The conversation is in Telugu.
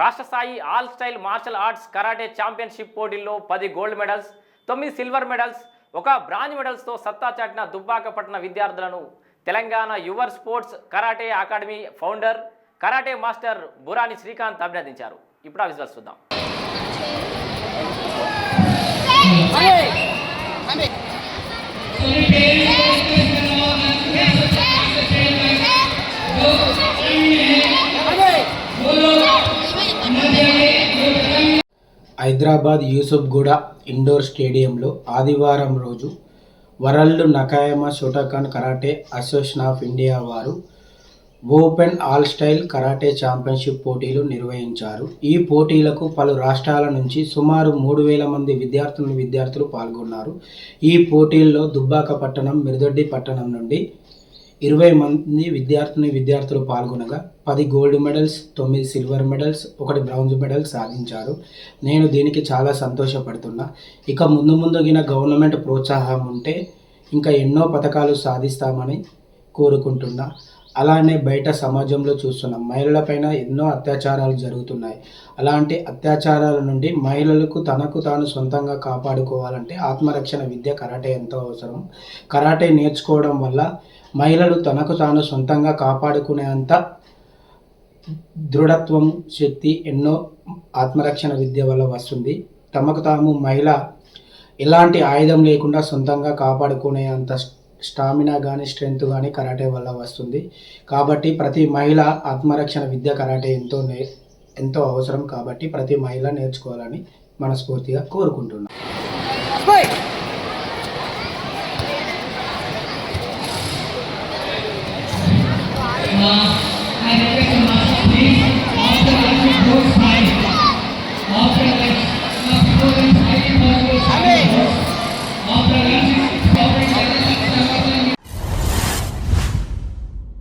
రాష్ట్ర స్థాయి all style martial arts karate championship పోటీల్లో పది గోల్డ్ మెడల్స్ తొమ్మిది సిల్వర్ మెడల్స్ ఒక బ్రాంజ్ మెడల్స్తో సత్తా చాటిన దుబ్బాక పట్టణ విద్యార్థులను Telangana your sports karate academy founder karate master Burani Srikanth అభినందించారు. ఇప్పుడు ఆ విజువల్స్ చూద్దాం. హైదరాబాద్ యూసుఫ్గూడ ఇండోర్ స్టేడియంలో ఆదివారం రోజు world Nakayama Shotokan karate association of India వారు open all style karate championship పోటీలు నిర్వహించారు. ఈ పోటీలకు పలు రాష్ట్రాల నుంచి సుమారు మూడు వేల మంది విద్యార్థులు విద్యార్థులు పాల్గొన్నారు. ఈ పోటీల్లో దుబ్బాక పట్టణం మిరుదొడ్డి పట్టణం నుండి ఇరవై మంది విద్యార్థిని విద్యార్థులు పాల్గొనగా పది గోల్డ్ మెడల్స్ తొమ్మిది సిల్వర్ మెడల్స్ ఒకటి బ్రౌంజ్ మెడల్ సాధించారు. నేను దీనికి చాలా సంతోషపడుతున్నా. ఇక ముందు ముందుగిన గవర్నమెంట్ ప్రోత్సాహం ఉంటే ఇంకా ఎన్నో పథకాలు సాధిస్తామని కోరుకుంటున్నా. అలానే బయట సమాజంలో చూస్తున్నాం. మహిళలపైన ఎన్నో అత్యాచారాలు జరుగుతున్నాయి. అలాంటి అత్యాచారాల నుండి మహిళలకు తనకు తాను సొంతంగా కాపాడుకోవాలంటే ఆత్మరక్షణ విద్య కరాటే ఎంతో అవసరం. కరాటే నేర్చుకోవడం వల్ల మహిళలు తనకు తాను సొంతంగా కాపాడుకునేంత దృఢత్వం శక్తి ఎన్నో ఆత్మరక్షణ విద్య వల్ల వస్తుంది. తమకు తాము మహిళ ఎలాంటి ఆయుధం లేకుండా సొంతంగా కాపాడుకునే అంత స్టామినా కానీ స్ట్రెంగ్త్ కానీ కరాటే వల్ల వస్తుంది కాబట్టి ప్రతి మహిళ ఆత్మరక్షణ విద్య కరాటే ఎంతో నే ఎంతో అవసరం కాబట్టి ప్రతి మహిళ నేర్చుకోవాలని మనస్ఫూర్తిగా కోరుకుంటున్నాను Wow.